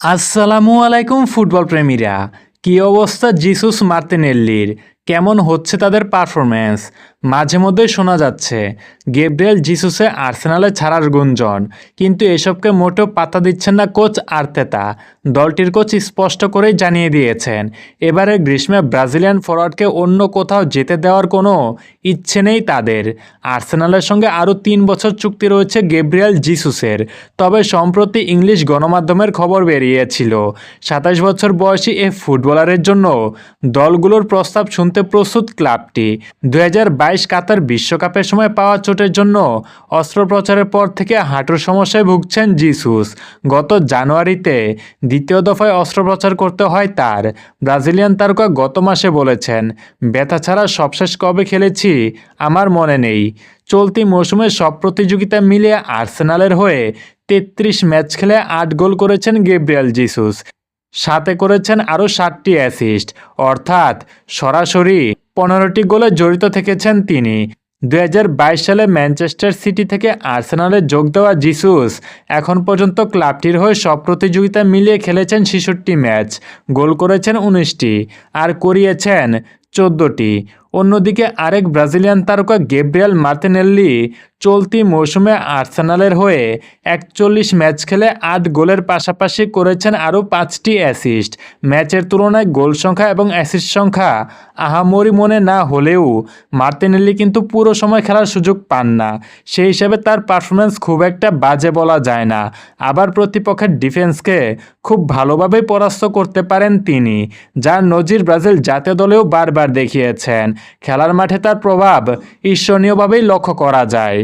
আসসালামু আলাইকুম ফুটবল প্রেমীরা কি অবস্থা? জিসুস মার্তিনেল্লির কেমন হচ্ছে তাদের পারফরম্যান্স মাঝে মধ্যে শোনা যাচ্ছে, গেব্রিয়েল জিসুসে আর্সেনালে ছাড়ার গুঞ্জন, কিন্তু এসবকে মোটেও পাত্তা দিচ্ছেন না কোচ আর্তেতা। দলটির কোচ স্পষ্ট করেই জানিয়ে দিয়েছেন, এবারে গ্রীষ্মে ব্রাজিলিয়ান ফরওয়ার্ডকে অন্য কোথাও যেতে দেওয়ার কোনো ইচ্ছে নেই তাদের। আর্সেনালের সঙ্গে আরও তিন বছর চুক্তি রয়েছে গেব্রিয়েল জিসুসের, তবে সম্প্রতি ইংলিশ গণমাধ্যমের খবর বেরিয়েছিল। সাতাশ বছর বয়সী এ ফুটবলারের জন্য দলগুলোর প্রস্তাব শুনতে প্রস্তুত ক্লাবটি দু কাতার বিশ্বকাপের সময় পাওয়া চোটের জন্য অস্ত্রোপচারের পর থেকে হাঁটুর সমস্যায় ভুগছেন জিসুস। গত জানুয়ারিতে দ্বিতীয় দফায় অস্ত্রোপচার করতে হয় তার। ব্রাজিলিয়ান তারকা গত মাসে বলেছেন, ব্যথা ছাড়া সবশেষ কবে খেলেছি আমার মনে নেই। চলতি মৌসুমে সব প্রতিযোগিতা মিলিয়ে আর্সেনালের হয়ে তেত্রিশ ম্যাচ খেলে আট গোল করেছেন গেব্রিয়াল জিসুস। সাথে করেছেন আরও সাতটি অ্যাসিস্ট অর্থাৎ সরাসরি পনেরোটি গোলে জড়িত থেকেছেন তিনি। দু হাজার বাইশ সালে ম্যানচেস্টার সিটি থেকে আর্সেনালে যোগ দেওয়া জিসুস এখন পর্যন্ত ক্লাবটির হয়ে সব প্রতিযোগিতা মিলিয়ে খেলেছেন ছেষট্টি ম্যাচ। গোল করেছেন উনিশটি। আর করিয়েছেন চোদ্দোটি। অন্যদিকে আরেক ব্রাজিলিয়ান তারকা গেব্রিয়াল মার্তিনেল্লি চলতি মৌসুমে আর্সেনালের হয়ে একচল্লিশ ম্যাচ খেলে আট গোলের পাশাপাশি করেছেন আরও পাঁচটি অ্যাসিস্ট। ম্যাচের তুলনায় গোল সংখ্যা এবং অ্যাসিস্ট সংখ্যা আহামরি মনে না হলেও মার্তিনেল্লি কিন্তু পুরো সময় খেলার সুযোগ পান না। সেই হিসাবে তার পারফরমেন্স খুব একটা বাজে বলা যায় না। আবার প্রতিপক্ষের ডিফেন্সকে খুব ভালোভাবেই পরাস্ত করতে পারেন তিনি, যার নজির ব্রাজিল জাতীয় দলেও বারবার দেখিয়েছেন। খেলার মাঠে তার প্রভাব ঈর্ষণীয়ভাবেই লক্ষ্য করা যায়।